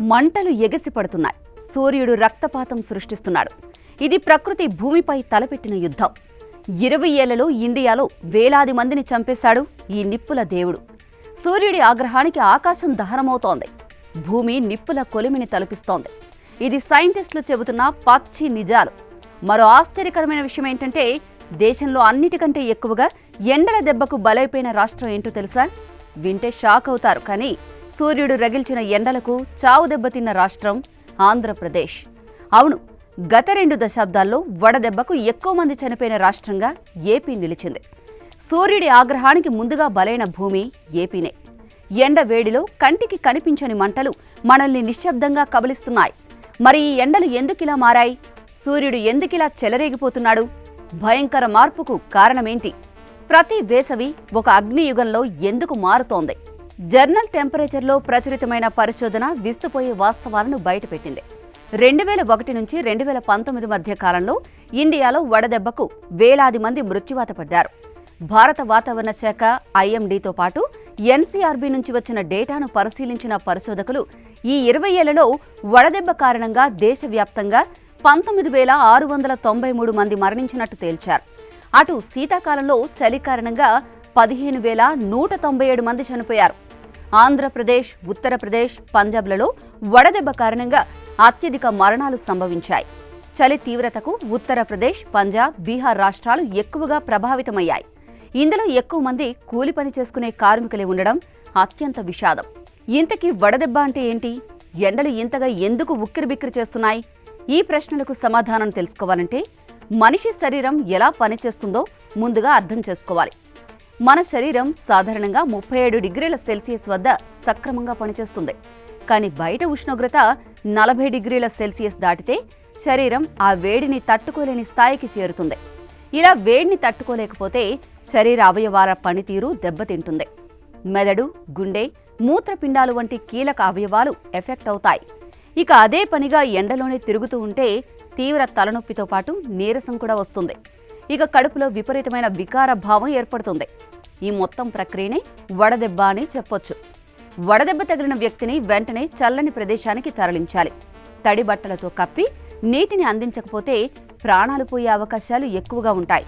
మంటలు ఎగసిపడుతున్నాయి. సూర్యుడు రక్తపాతం సృష్టిస్తున్నాడు. ఇది ప్రకృతి భూమిపై తలపెట్టిన యుద్ధం. ఇరవై ఏళ్ళలో ఇండియాలో వేలాది మందిని చంపేశాడు ఈ నిప్పుల దేవుడు. సూర్యుడి ఆగ్రహానికి ఆకాశం దహనమవుతోంది. భూమి నిప్పుల కొలిమిని తలపిస్తోంది. ఇది సైంటిస్టులు చెబుతున్న పచ్చి నిజాలు. మరో ఆశ్చర్యకరమైన విషయం ఏంటంటే దేశంలో అన్నిటికంటే ఎక్కువగా ఎండల దెబ్బకు బలైపోయిన రాష్ట్రం ఏంటో తెలుసా? వింటే షాక్ అవుతారు. కానీ సూర్యుడు రగిల్చిన ఎండలకు చావు దెబ్బతిన్న రాష్ట్రం ఆంధ్రప్రదేశ్. అవును గత రెండు దశాబ్దాల్లో వడదెబ్బకు ఎక్కువ మంది చనిపోయిన రాష్ట్రంగా ఏపీ నిలిచింది. సూర్యుడి ఆగ్రహానికి ముందుగా బలైన భూమి ఏపీనే. ఎండ వేడిలో కంటికి కనిపించని మంటలు మనల్ని నిశ్శబ్దంగా కబలిస్తున్నాయి. మరి ఈ ఎండలు ఎందుకిలా మారాయి? సూర్యుడు ఎందుకిలా చెలరేగిపోతున్నాడు? భయంకర మార్పుకు కారణమేంటి? ప్రతి వేసవి ఒక అగ్నియుగంలో ఎందుకు మారుతోంది? జర్నల్ టెంపరేచర్లో ప్రచురితమైన పరిశోధన విస్తుపోయే వాస్తవాలను బయటపెట్టింది. రెండు వేల ఒకటి నుంచి రెండు వేల పంతొమ్మిది మధ్య కాలంలో ఇండియాలో వడదెబ్బకు వేలాది మంది మృత్యువాత పడ్డారు. భారత వాతావరణ శాఖ ఐఎండీతో పాటు ఎన్సీఆర్బీ నుంచి వచ్చిన డేటాను పరిశీలించిన పరిశోధకులు ఈ ఇరవై ఏళ్ళలో వడదెబ్బ కారణంగా దేశవ్యాప్తంగా పంతొమ్మిది వేల ఆరు వందల తొంభై మూడు మంది మరణించినట్టు తేల్చారు. అటు శీతాకాలంలో చలి కారణంగా పదిహేను వేల నూట తొంభై ఏడు మంది చనిపోయారు. ఆంధ్రప్రదేశ్ ఉత్తరప్రదేశ్ పంజాబ్లలో వడదెబ్బ కారణంగా అత్యధిక మరణాలు సంభవించాయి. చలి తీవ్రతకు ఉత్తరప్రదేశ్ పంజాబ్ బీహార్ రాష్ట్రాలు ఎక్కువగా ప్రభావితమయ్యాయి. ఇందులో ఎక్కువ మంది కూలి పని చేసుకునే కార్మికులే ఉండడం అత్యంత విషాదం. ఇంతకీ వడదెబ్బ అంటే ఏంటి? ఎండలు ఇంతగా ఎందుకు ఉక్కిరిబిక్కిరి చేస్తున్నాయి? ఈ ప్రశ్నలకు సమాధానం తెలుసుకోవాలంటే మనిషి శరీరం ఎలా పనిచేస్తుందో ముందుగా అర్థం చేసుకోవాలి. మన శరీరం సాధారణంగా ముప్పై ఏడు డిగ్రీల సెల్సియస్ వద్ద సక్రమంగా పనిచేస్తుంది. కానీ బయట ఉష్ణోగ్రత నలభై డిగ్రీల సెల్సియస్ దాటితే శరీరం ఆ వేడిని తట్టుకోలేని స్థాయికి చేరుతుంది. ఇలా వేడిని తట్టుకోలేకపోతే శరీర అవయవాల పనితీరు దెబ్బతింటుంది. మెదడు గుండె మూత్రపిండాలు వంటి కీలక అవయవాలు ఎఫెక్ట్ అవుతాయి. ఇక అదే పనిగా ఎండలోనే తిరుగుతూ ఉంటే తీవ్ర తలనొప్పితో పాటు నీరసం కూడా వస్తుంది. ఇక కడుపులో విపరీతమైన వికార భావం ఏర్పడుతుంది. ఈ మొత్తం ప్రక్రియనే వడదెబ్బ అని చెప్పొచ్చు. వడదెబ్బ తగిలిన వ్యక్తిని వెంటనే చల్లని ప్రదేశానికి తరలించాలి. తడి బట్టలతో కప్పి నీటిని అందించకపోతే ప్రాణాలు పోయే అవకాశాలు ఎక్కువగా ఉంటాయి.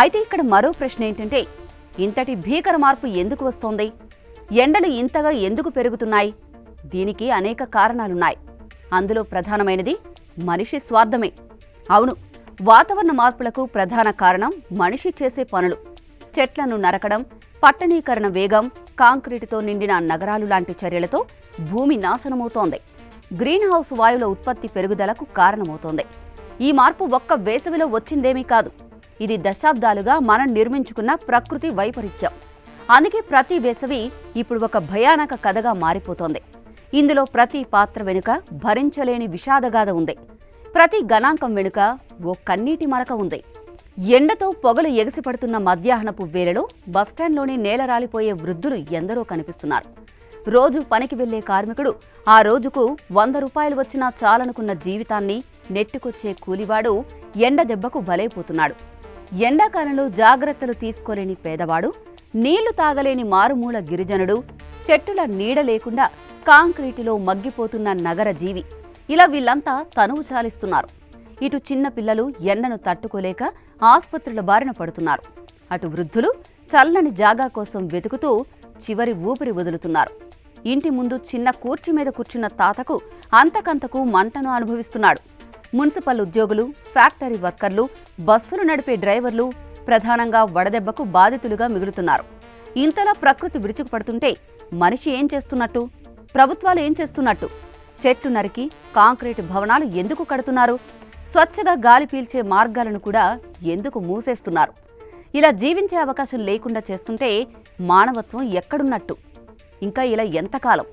అయితే ఇక్కడ మరో ప్రశ్న ఏంటంటే ఇంతటి భీకర మార్పు ఎందుకు వస్తోంది? ఎండలు ఇంతగా ఎందుకు పెరుగుతున్నాయి? దీనికి అనేక కారణాలున్నాయి. అందులో ప్రధానమైనది మనిషి స్వార్థమే. అవును వాతావరణ మార్పులకు ప్రధాన కారణం మనిషి చేసే పనులు. చెట్లను నరకడం పట్టణీకరణ వేగం కాంక్రీటుతో నిండిన నగరాలు లాంటి చర్యలతో భూమి నాశనమవుతోంది. గ్రీన్ హౌస్ వాయువుల ఉత్పత్తి పెరుగుదలకు కారణమవుతోంది. ఈ మార్పు ఒక్క వేసవిలో వచ్చిందేమీ కాదు. ఇది దశాబ్దాలుగా మనం నిర్మించుకున్న ప్రకృతి వైపరీత్యం. అందుకే ప్రతి వేసవి ఇప్పుడు ఒక భయానక కథగా మారిపోతోంది. ఇందులో ప్రతి పాత్ర వెనుక భరించలేని విషాదగాథ ఉంది. ప్రతి గణాంకం వెనుక ఓ కన్నీటి మరక ఉంది. ఎండతో పొగలు ఎగసిపడుతున్న మధ్యాహ్నపు వేళలో బస్టాండ్లోని నేల రాలిపోయే వృద్ధులు ఎందరో కనిపిస్తున్నారు. రోజు పనికి వెళ్ళే కార్మికుడు ఆ రోజుకు వంద రూపాయలు వచ్చినా చాలనుకున్న జీవితాన్ని నెట్టుకొచ్చే కూలివాడు ఎండ దెబ్బకు బలైపోతున్నాడు. ఎండాకాలంలో జాగ్రత్తలు తీసుకోలేని పేదవాడు నీళ్ళు తాగలేని మారుమూల గిరిజనుడు చెట్టుల నీడ లేకుండా కాంక్రీటులో మగ్గిపోతున్న నగర జీవి. ఇలా వీళ్ళంతా తనువు చాలిస్తున్నారు. ఇటు చిన్న పిల్లలు ఎండను తట్టుకోలేక ఆసుపత్రుల బారిన పడుతున్నారు. అటు వృద్ధులు చల్లని జాగా కోసం వెతుకుతూ చివరి ఊపిరి వదులుతున్నారు. ఇంటి ముందు చిన్న కూర్చి మీద కూర్చున్న తాతకు అంతకంతకు మంటను అనుభవిస్తున్నాడు. మున్సిపల్ ఉద్యోగులు ఫ్యాక్టరీ వర్కర్లు బస్సులు నడిపే డ్రైవర్లు ప్రధానంగా వడదెబ్బకు బాధితులుగా మిగులుతున్నారు. ఇంతలా ప్రకృతి విరుచుకుపడుతుంటే మనిషి ఏం చేస్తున్నట్టు? ప్రభుత్వాలు ఏం చేస్తున్నట్టు? చెట్టు నరికి కాంక్రీట్ భవనాలు ఎందుకు కడుతున్నారు? స్వచ్ఛగా గాలి పీల్చే మార్గాలను కూడా ఎందుకు మూసేస్తున్నారు? ఇలా జీవించే అవకాశం లేకుండా చేస్తుంటే మానవత్వం ఎక్కడున్నట్టు? ఇంకా ఇలా ఎంతకాలం?